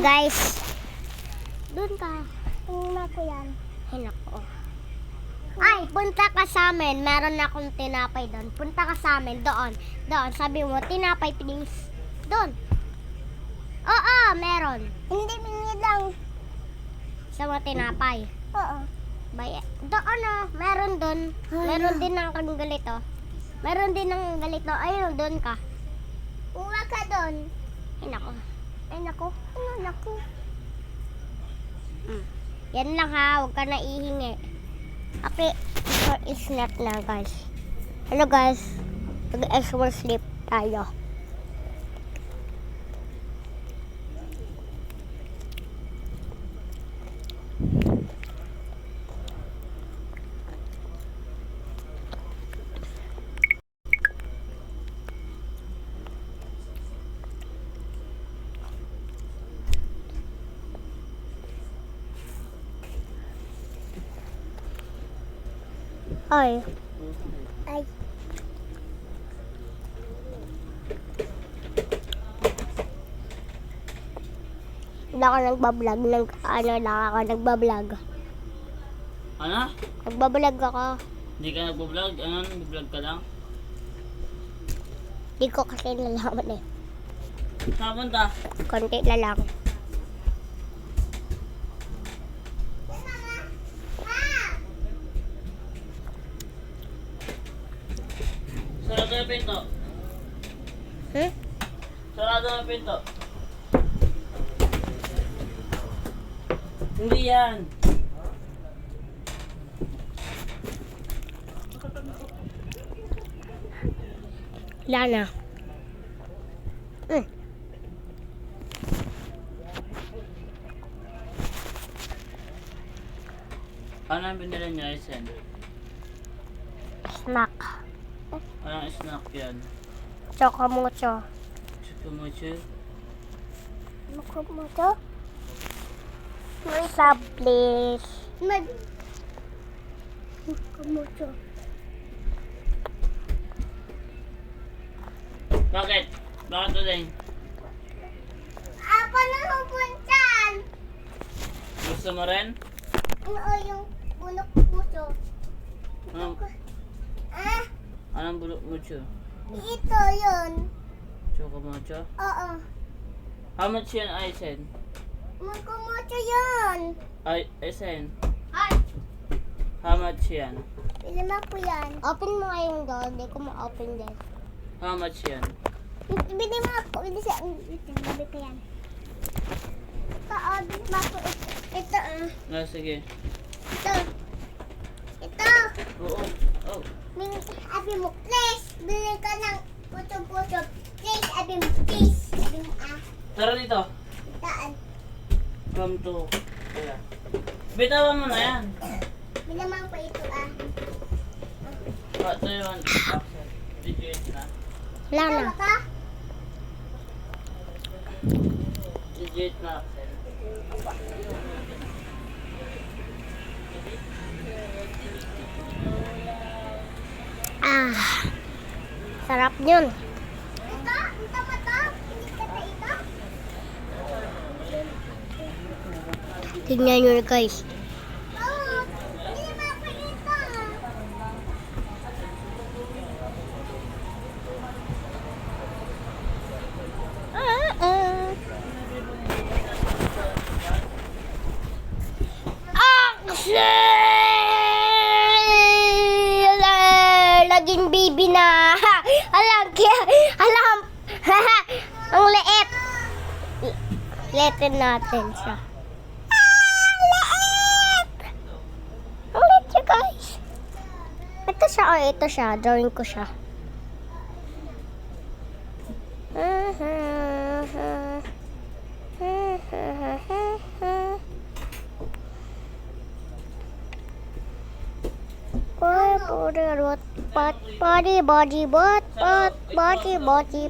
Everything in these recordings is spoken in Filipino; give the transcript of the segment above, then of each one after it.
Guys, doon ka. Tingnan ko yan. Ay, nako. Ay, punta ka sa amin. Meron akong tinapay doon. Punta ka sa amin. Doon. Doon. Sabi mo, tinapay please. Doon. Oo, meron. Hindi, mingi lang. Sa mga tinapay. Oo. Bay, doon oh. Meron doon. Meron din ng kang galito. Meron din ng galito. Ayun, doon ka. Uwa ka doon. Ay, nako. Ay, nako. Ano, nako. Mm. Yan lang ha. Huwag ka na ihingi. Okay. So, snack na guys. Hello guys. Mag-extra sleep tayo. Ay. Ay. Hindi ako nagbablog. Nag, ano lang ako nagbablog. Ano? Nagbablog ako. Hindi ka nagbo-vlog? Ano? Nag-vlog ka lang? Hindi ko kasi nalaman eh. Saan punta? Konti na lang. Sarado yung pinto. Hmm? Sarado yung pinto. Hindi yan. Wala na. Hmm. Ano ang binila niyo, Isen? Snack. Anong snack yan? Chocomucho. Chukumuchu? Chocomucho? Sub, please. Mag... Chocomucho. Bakit? Bakit uling? Apa na pupuntan? Gusto mo rin? Oo, yung bulok puso. Anong, anong bulok mucho? ito yun. Chukumuchu? Oo. How much yan, Isen? Magkumucho yun. Ay, Isen, Ay, how much yan? ilama ko yan. Open mo nga yung door. Hindi ko ma-open din. How much yan? Bili mo ako. Bili siya. Ito, bili ko yan. Ito, oh, bili mo ako. Ito, ito, ah. Ah, sige. ito. Ito. Oo. Oh. Min, abi mo, please. Bili ka ng puto-puto. Please, abi mo, please. Abi mo, ah. Tara dito. Taan. Come to... Kaya. Bitawan mo na yan. Mo ko ito, ah. Want? Axel? Did you eat na? Wala na. ka? Eat na? Sarap yun. Ito, ito mo Liitin natin siya. Ah! Ang liit guys. Ito siya, oh, ito siya. Drawing ko siya. Body, rot, pot, body, body, bot, pot, body, body,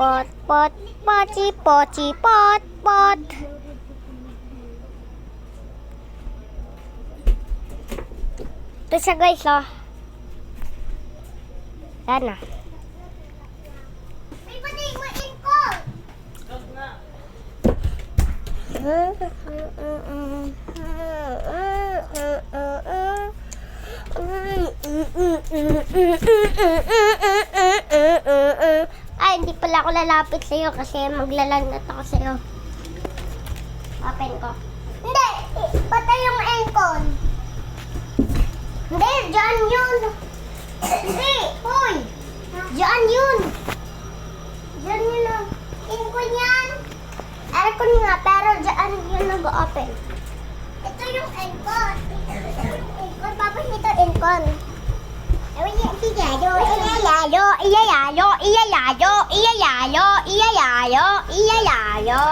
pot. Pot, pot, potty, potty, pot, pot. Ito siya guys, oh. Yan na. Ay, pati pala ako lalapit sa'yo kasi maglalagnat ako sa'yo. Open ko. Hindi! Patay yung aircon. Hindi, dyan yun. Hindi, hoy! Dyan yun. Dyan yun ang aircon yan. Aircon nga, pero dyan yun nag-open. Ito yung aircon. Ito yung aircon. Tapos ito aircon. Iyayalo, iyayalo, iyayalo, iyayalo, iyayalo, iyayalo.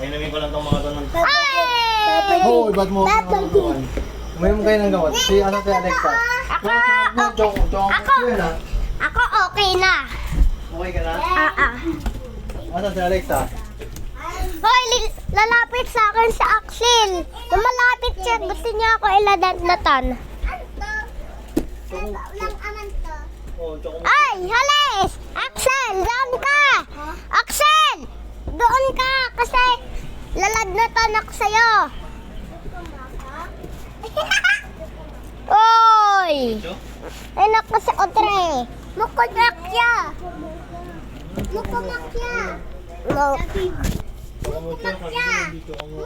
Ayunamin ko lang tong mga to ng... Ay! Ba't mo ako kayo ng gawan. Si ano Alexa? Ako. Ako. Ako okay na. Okay ka na? Ah, ah. Asan si Alexa? Hoy, lalapit sa akin sa Axel. Lumalapit siya. Gusto niya ako iladatnatan. Oh. Ay, halis! Axel, doon ka! Axel! Doon ka! Kasi laladnatan ako sa'yo. Oy! Ay, naku si Audrey. Mukunak siya. Mukunak siya. No.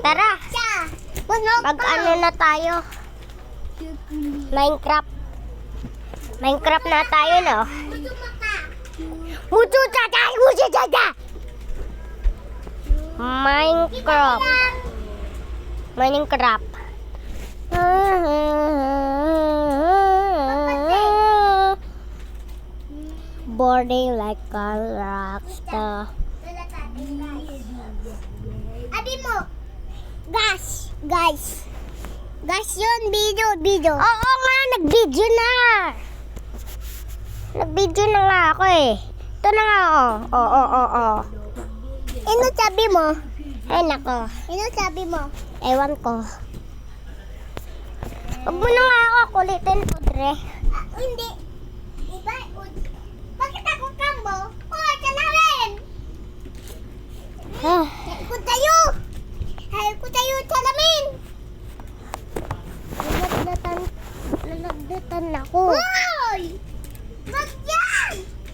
Tara. Mag ano na tayo? Minecraft. Minecraft na tayo, no? Mutu tata, mutu tata. Minecraft. Minecraft. Boarding like a rockstar. Abi mo, gas, guys. Gas yun, video, video. Oo nga, nag-video na. Nag-video na nga ako eh. Ito na nga oh. Oo, oo, oo. Ano sabi mo? Ay nako. Ano sabi mo? Ewan ko. Huwag mo na nga ako kulitin, Audrey. Ah, hindi. Diba, bakit ako kambo? Oh, ito na rin. Ah. Ko tayo. Ko tayo salamin. Lalagdatan. Lalagdatan ako. Hoy!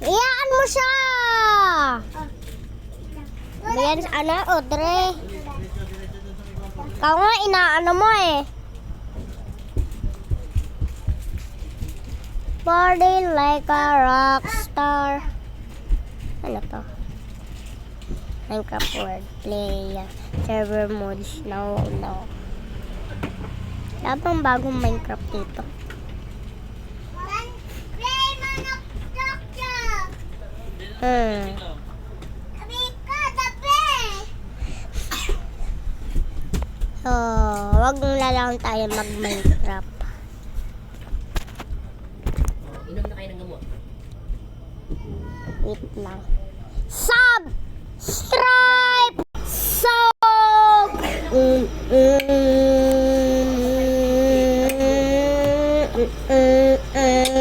Iyaan mo siya! Yan, ano, Audrey? Ikaw nga, inaano mo eh. Party like a rock star. Ano to? Minecraft word play. Server modes. No, no. Wala bang bagong Minecraft dito? Hmm. So, wag na lang tayo mag-Minecraft. Inom na kayo ng gamot. Wait lang. Sub! Stripe! Sub! Mm -mm. Mm -mm. mm, mm, mm.